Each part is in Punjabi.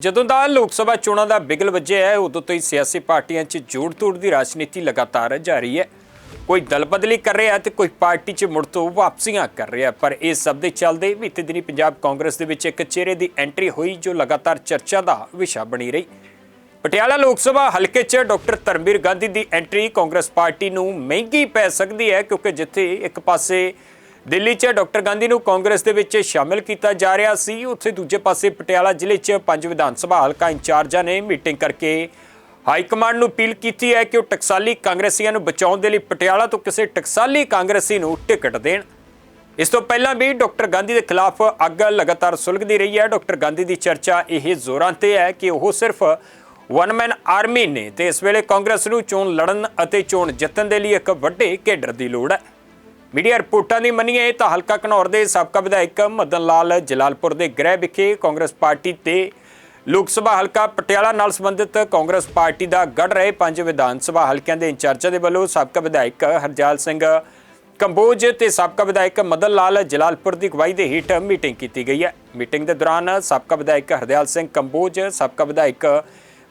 ਜਦੋਂ ਦਾ ਲੋਕ ਸਭਾ ਚੋਣਾਂ ਦਾ ਬਿਗਲ ਵੱਜਿਆ ਹੈ, ਉਦੋਂ ਤੋਂ ਹੀ ਸਿਆਸੀ ਪਾਰਟੀਆਂ 'ਚ ਜੋੜ-ਤੋੜ ਦੀ ਰਾਜਨੀਤੀ ਲਗਾਤਾਰ ਜਾਰੀ ਹੈ। ਕੋਈ ਦਲ ਬਦਲੀ ਕਰ ਰਿਹਾ ਹੈ ਤੇ ਕੋਈ ਪਾਰਟੀ 'ਚ ਮੁੜ ਤੋਂ ਵਾਪਸੀਆਂ ਕਰ ਰਿਹਾ ਪਰ ਇਹ ਸਭ ਦੇ ਚੱਲਦੇ ਬੀਤੇ ਦਿਨੀ ਪੰਜਾਬ ਕਾਂਗਰਸ ਦੇ ਵਿੱਚ ਇੱਕ ਚਿਹਰੇ ਦੀ ਐਂਟਰੀ ਹੋਈ, ਜੋ ਲਗਾਤਾਰ ਚਰਚਾ ਦਾ ਵਿਸ਼ਾ ਬਣੀ ਰਹੀ। ਪਟਿਆਲਾ ਲੋਕ ਸਭਾ ਹਲਕੇ 'ਚ ਡਾਕਟਰ ਧਰਮਵੀਰ ਗਾਂਧੀ ਦੀ ਐਂਟਰੀ ਕਾਂਗਰਸ ਪਾਰਟੀ ਨੂੰ ਮਹਿੰਗੀ ਪੈ ਸਕਦੀ ਹੈ, ਕਿਉਂਕਿ ਜਿੱਥੇ ਇੱਕ ਪਾਸੇ ਦਿੱਲੀ 'ਚ ਡਾਕਟਰ ਗਾਂਧੀ ਨੂੰ ਕਾਂਗਰਸ ਦੇ ਵਿੱਚ ਸ਼ਾਮਿਲ ਕੀਤਾ ਜਾ ਰਿਹਾ ਸੀ। ਉੱਥੇ ਦੂਜੇ ਪਾਸੇ ਪਟਿਆਲਾ ਜ਼ਿਲ੍ਹੇ 'ਚ ਪੰਜ ਵਿਧਾਨ ਸਭਾ ਹਲਕਾ ਇੰਚਾਰਜਾਂ ਨੇ ਮੀਟਿੰਗ ਕਰਕੇ ਹਾਈ ਕਮਾਂਡ ਨੂੰ ਅਪੀਲ ਕੀਤੀ ਹੈ ਕਿ ਉਹ ਟਕਸਾਲੀ ਕਾਂਗਰਸੀਆਂ ਨੂੰ ਬਚਾਉਣ ਦੇ ਲਈ ਪਟਿਆਲਾ ਤੋਂ ਕਿਸੇ ਟਕਸਾਲੀ ਕਾਂਗਰਸੀ ਨੂੰ ਟਿਕਟ ਦੇਣ। ਇਸ ਤੋਂ ਪਹਿਲਾਂ ਵੀ ਡਾਕਟਰ ਗਾਂਧੀ ਦੇ ਖਿਲਾਫ ਅੱਗ ਲਗਾਤਾਰ ਸੁਲਗਦੀ ਰਹੀ ਹੈ। ਡਾਕਟਰ ਗਾਂਧੀ ਦੀ ਚਰਚਾ ਇਹ ਜ਼ੋਰਾਂ ਤੇ ਹੈ ਕਿ ਉਹ ਸਿਰਫ ਵਨ ਮੈਨ ਆਰਮੀ ਨੇ ਤੇ ਇਸ ਵੇਲੇ ਕਾਂਗਰਸ ਨੂੰ ਚੋਣ ਲੜਨ ਅਤੇ ਚੋਣ ਜਿੱਤਣ ਦੇ ਲਈ ਇੱਕ ਵੱਡੇ ਕੇਡਰ ਦੀ ਲੋੜ ਹੈ। ਮੀਡੀਆ ਰਿਪੋਰਟਾਂ ਦੀ ਮੰਨੀਏ ਤਾਂ ਹਲਕਾ ਘਨੌਰ ਦੇ ਸਾਬਕਾ ਵਿਧਾਇਕ ਮਦਨ ਲਾਲ ਜਲਾਲਪੁਰ ਦੇ ਗ੍ਰਹਿ ਵਿਖੇ ਕਾਂਗਰਸ ਪਾਰਟੀ ਤੇ ਲੋਕ ਸਭਾ ਹਲਕਾ ਪਟਿਆਲਾ ਨਾਲ ਸੰਬੰਧਿਤ ਕਾਂਗਰਸ ਪਾਰਟੀ ਦਾ ਗੜ ਰਹੇ ਪੰਜ ਵਿਧਾਨ ਸਭਾ ਹਲਕਿਆਂ ਦੇ ਇੰਚਾਰਜਾਂ ਦੇ ਵੱਲੋਂ ਸਾਬਕਾ ਵਿਧਾਇਕ ਹਰਜਾਲ ਸਿੰਘ ਕੰਬੋਜ ਤੇ ਸਾਬਕਾ ਵਿਧਾਇਕ ਮਦਨ ਲਾਲ ਜਲਾਲਪੁਰ ਦੀ ਅਗਵਾਈ ਦੇ ਹੇਠ ਮੀਟਿੰਗ ਕੀਤੀ ਗਈ ਹੈ। ਮੀਟਿੰਗ ਦੇ ਦੌਰਾਨ ਸਾਬਕਾ ਵਿਧਾਇਕ ਹਰਦਿਆਲ ਸਿੰਘ ਕੰਬੋਜ, ਸਾਬਕਾ ਵਿਧਾਇਕ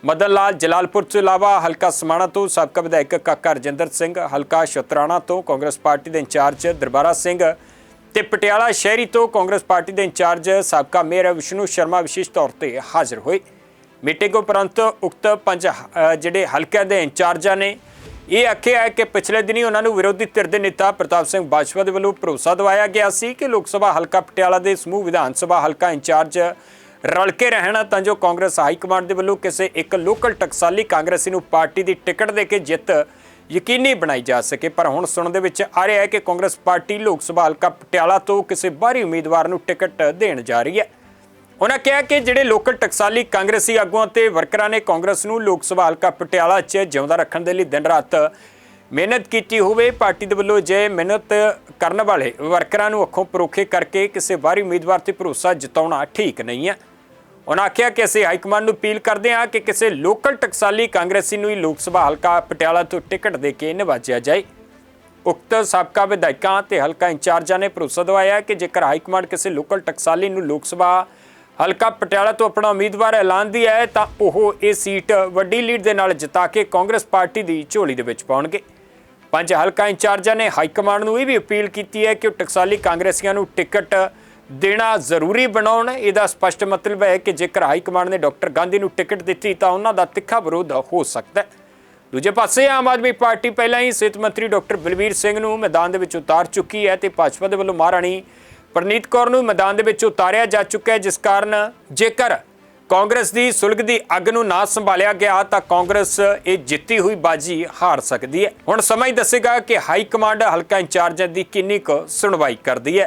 ਮਦਨ ਲਾਲ ਜਲਾਲਪੁਰ ਤੋਂ ਇਲਾਵਾ ਹਲਕਾ ਸਮਾਣਾ ਤੋਂ ਸਾਬਕਾ ਵਿਧਾਇਕ ਕਾਕਾ ਰਜਿੰਦਰ ਸਿੰਘ, ਹਲਕਾ ਸ਼ਤਰਾਣਾ ਤੋਂ ਕਾਂਗਰਸ ਪਾਰਟੀ ਦੇ ਇੰਚਾਰਜ ਦਰਬਾਰਾ ਸਿੰਘ ਤੇ ਪਟਿਆਲਾ ਸ਼ਹਿਰੀ ਤੋਂ ਕਾਂਗਰਸ ਪਾਰਟੀ ਦੇ ਇੰਚਾਰਜ ਸਾਬਕਾ ਮੇਅਰ ਵਿਸ਼ਨੂੰ ਸ਼ਰਮਾ ਵਿਸ਼ੇਸ਼ ਤੌਰ ਤੇ ਹਾਜ਼ਰ ਹੋਏ। ਮੀਟਿੰਗ ਉਪਰੰਤ ਉਕਤ ਪੰਜ ਜਿਹੜੇ ਹਲਕਿਆਂ ਦੇ ਇੰਚਾਰਜਾਂ ਨੇ ਇਹ ਆਖਿਆ ਹੈ ਕਿ ਪਿਛਲੇ ਦਿਨੀ ਉਹਨਾਂ ਨੂੰ ਵਿਰੋਧੀ ਧਿਰ ਦੇ ਨੇਤਾ ਪ੍ਰਤਾਪ ਸਿੰਘ ਬਾਜਵਾ ਦੇ ਵੱਲੋਂ ਭਰੋਸਾ ਦਿਵਾਇਆ ਗਿਆ ਸੀ ਕਿ ਲੋਕ ਸਭਾ ਹਲਕਾ ਪਟਿਆਲਾ ਦੇ ਸਮੂਹ ਵਿਧਾਨ ਸਭਾ ਹਲਕਾ ਇੰਚਾਰਜ ਰਲ ਕੇ ਰਹਿਣਾ ਤਾਂ ਜੋ ਕਾਂਗਰਸ ਹਾਈ ਕਮਾਂਡ ਦੇ ਵੱਲੋਂ ਕਿਸੇ ਇੱਕ ਲੋਕਲ ਟਕਸਾਲੀ ਕਾਂਗਰਸੀ ਨੂੰ ਪਾਰਟੀ ਦੀ ਟਿਕਟ ਦੇ ਕੇ ਜਿੱਤ ਯਕੀਨੀ ਬਣਾਈ ਜਾ ਸਕੇ। ਪਰ ਹੁਣ ਸੁਣਨ ਦੇ ਵਿੱਚ ਆ ਰਿਹਾ ਹੈ ਕਿ ਕਾਂਗਰਸ ਪਾਰਟੀ ਲੋਕ ਸਭਾ ਹਲਕਾ ਪਟਿਆਲਾ ਤੋਂ ਕਿਸੇ ਬਾਹਰੀ ਉਮੀਦਵਾਰ ਨੂੰ ਟਿਕਟ ਦੇਣ ਜਾ ਰਹੀ ਹੈ। ਉਹਨਾਂ ਕਿਹਾ ਕਿ ਜਿਹੜੇ ਲੋਕਲ ਟਕਸਾਲੀ ਕਾਂਗਰਸੀ ਆਗੂਆਂ ਤੇ ਵਰਕਰਾਂ ਨੇ ਕਾਂਗਰਸ ਨੂੰ ਲੋਕ ਸਭਾ ਹਲਕਾ ਪਟਿਆਲਾ 'ਚ ਜਿਉਂਦਾ ਰੱਖਣ ਦੇ ਲਈ ਦਿਨ ਰਾਤ ਮਿਹਨਤ ਕੀਤੀ ਹੋਵੇ, ਪਾਰਟੀ ਦੇ ਵੱਲੋਂ ਜੇ ਮਿਹਨਤ ਕਰਨ ਵਾਲੇ ਵਰਕਰਾਂ ਨੂੰ ਅੱਖੋਂ ਪਰੋਖੇ ਕਰਕੇ ਕਿਸੇ ਬਾਹਰੀ ਉਮੀਦਵਾਰ ਤੇ ਭਰੋਸਾ ਜਤਾਉਣਾ ਠੀਕ ਨਹੀਂ ਹੈ। ਉਹਨਾਂ ਆਖਿਆ ਕਿ ਅਸੀਂ ਹਾਈਕਮਾਂਡ ਨੂੰ ਅਪੀਲ ਕਰਦੇ ਹਾਂ ਕਿ ਕਿਸੇ ਲੋਕਲ ਟਕਸਾਲੀ ਕਾਂਗਰਸੀ ਨੂੰ ਹੀ ਲੋਕ ਸਭਾ ਹਲਕਾ ਪਟਿਆਲਾ ਤੋਂ ਟਿਕਟ ਦੇ ਕੇ ਨਿਵਾਜਿਆ ਜਾਏ। ਉਕਤ ਸਾਬਕਾ ਵਿਧਾਇਕਾਂ ਤੇ ਹਲਕਾ ਇੰਚਾਰਜਾਂ ਨੇ ਭਰੋਸਾ ਦਿਵਾਇਆ ਕਿ ਜੇਕਰ ਹਾਈਕਮਾਂਡ ਕਿਸੇ ਲੋਕਲ ਟਕਸਾਲੀ ਨੂੰ ਲੋਕ ਸਭਾ ਹਲਕਾ ਪਟਿਆਲਾ ਤੋਂ ਆਪਣਾ ਉਮੀਦਵਾਰ ਐਲਾਨਦੀ ਹੈ, ਤਾਂ ਉਹ ਇਹ ਸੀਟ ਵੱਡੀ ਲੀਡ ਦੇ ਨਾਲ ਜਿਤਾ ਕੇ ਕਾਂਗਰਸ ਪਾਰਟੀ ਦੀ ਝੋਲੀ ਦੇ ਵਿੱਚ ਪਾਉਣਗੇ। ਪੰਜ ਹਲਕਾ ਇੰਚਾਰਜਾਂ ਨੇ ਹਾਈਕਮਾਂਡ ਨੂੰ ਇਹ ਵੀ ਅਪੀਲ ਕੀਤੀ ਹੈ ਕਿ ਉਹ ਟਕਸਾਲੀ ਕਾਂਗਰਸੀਆਂ ਨੂੰ ਟਿਕਟ ਦੇਣਾ ਜ਼ਰੂਰੀ ਬਣਾਉਣ, ਇਹਦਾ ਸਪਸ਼ਟ ਮਤਲਬ ਹੈ ਕਿ ਜੇਕਰ ਹਾਈ ਕਮਾਂਡ ਨੇ ਡਾਕਟਰ ਗਾਂਧੀ ਨੂੰ ਟਿਕਟ ਦਿੱਤੀ ਤਾਂ ਉਹਨਾਂ ਦਾ ਤਿੱਖਾ ਵਿਰੋਧ ਹੋ ਸਕਦਾ ਹੈ। ਦੂਜੇ ਪਾਸੇ ਆਮ ਆਦਮੀ ਪਾਰਟੀ ਪਹਿਲਾਂ ਹੀ ਸਿਹਤ ਮੰਤਰੀ ਡਾਕਟਰ ਬਲਵੀਰ ਸਿੰਘ ਨੂੰ ਮੈਦਾਨ ਦੇ ਵਿੱਚ ਉਤਾਰ ਚੁੱਕੀ ਹੈ ਤੇ ਭਾਜਪਾ ਦੇ ਵੱਲੋਂ ਮਹਾਰਾਣੀ ਪ੍ਰਨੀਤ ਕੌਰ ਨੂੰ ਮੈਦਾਨ ਦੇ ਵਿੱਚ ਉਤਾਰਿਆ ਜਾ ਚੁੱਕਾ ਹੈ, ਜਿਸ ਕਾਰਨ ਜੇਕਰ ਕਾਂਗਰਸ ਦੀ ਸੁਲਗ ਦੀ ਅੱਗ ਨੂੰ ਨਾ ਸੰਭਾਲਿਆ ਗਿਆ ਤਾਂ ਕਾਂਗਰਸ ਇਹ ਜਿੱਤੀ ਹੋਈ ਬਾਜੀ ਹਾਰ ਸਕਦੀ ਹੈ। ਹੁਣ ਸਮਾਂ ਹੀ ਦੱਸੇਗਾ ਕਿ ਹਾਈ ਕਮਾਂਡ ਹਲਕਾ ਇੰਚਾਰਜਾਂ ਦੀ ਕਿੰਨੀ ਕੁ ਸੁਣਵਾਈ ਕਰਦੀ ਹੈ।